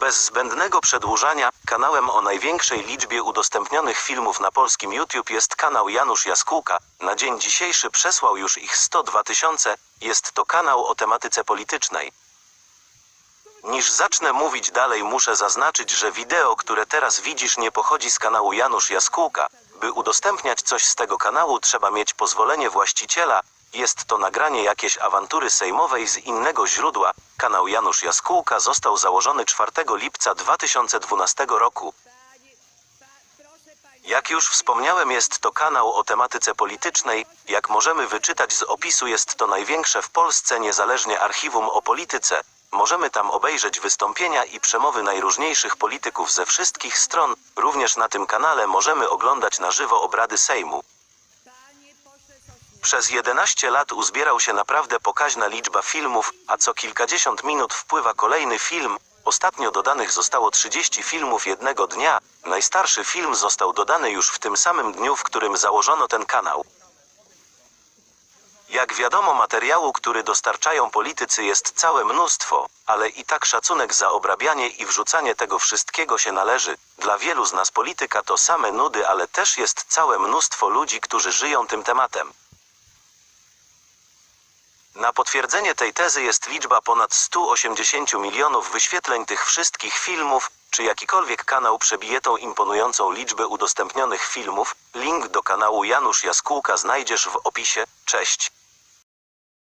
Bez zbędnego przedłużania, kanałem o największej liczbie udostępnionych filmów na polskim YouTube jest kanał Janusz Jaskółka. Na dzień dzisiejszy przesłał już ich 102 tysiące. Jest to kanał o tematyce politycznej. Niż zacznę mówić dalej, muszę zaznaczyć, że wideo, które teraz widzisz, nie pochodzi z kanału Janusz Jaskółka. By udostępniać coś z tego kanału, trzeba mieć pozwolenie właściciela. Jest to nagranie jakiejś awantury sejmowej z innego źródła. Kanał Janusz Jaskółka został założony 4 lipca 2012 roku. Jak już wspomniałem, jest to kanał o tematyce politycznej. Jak możemy wyczytać z opisu, jest to największe w Polsce niezależnie archiwum o polityce. Możemy tam obejrzeć wystąpienia i przemowy najróżniejszych polityków ze wszystkich stron. Również na tym kanale możemy oglądać na żywo obrady Sejmu. Przez 11 lat uzbierał się naprawdę pokaźna liczba filmów, a co kilkadziesiąt minut wpływa kolejny film. Ostatnio dodanych zostało 30 filmów jednego dnia. Najstarszy film został dodany już w tym samym dniu, w którym założono ten kanał. Jak wiadomo, materiału, który dostarczają politycy jest całe mnóstwo, ale i tak szacunek za obrabianie i wrzucanie tego wszystkiego się należy. Dla wielu z nas polityka to same nudy, ale też jest całe mnóstwo ludzi, którzy żyją tym tematem. Na potwierdzenie tej tezy jest liczba ponad 180 milionów wyświetleń tych wszystkich filmów. Czy jakikolwiek kanał przebije tą imponującą liczbę udostępnionych filmów? Link do kanału Janusz Jaskółka znajdziesz w opisie. Cześć.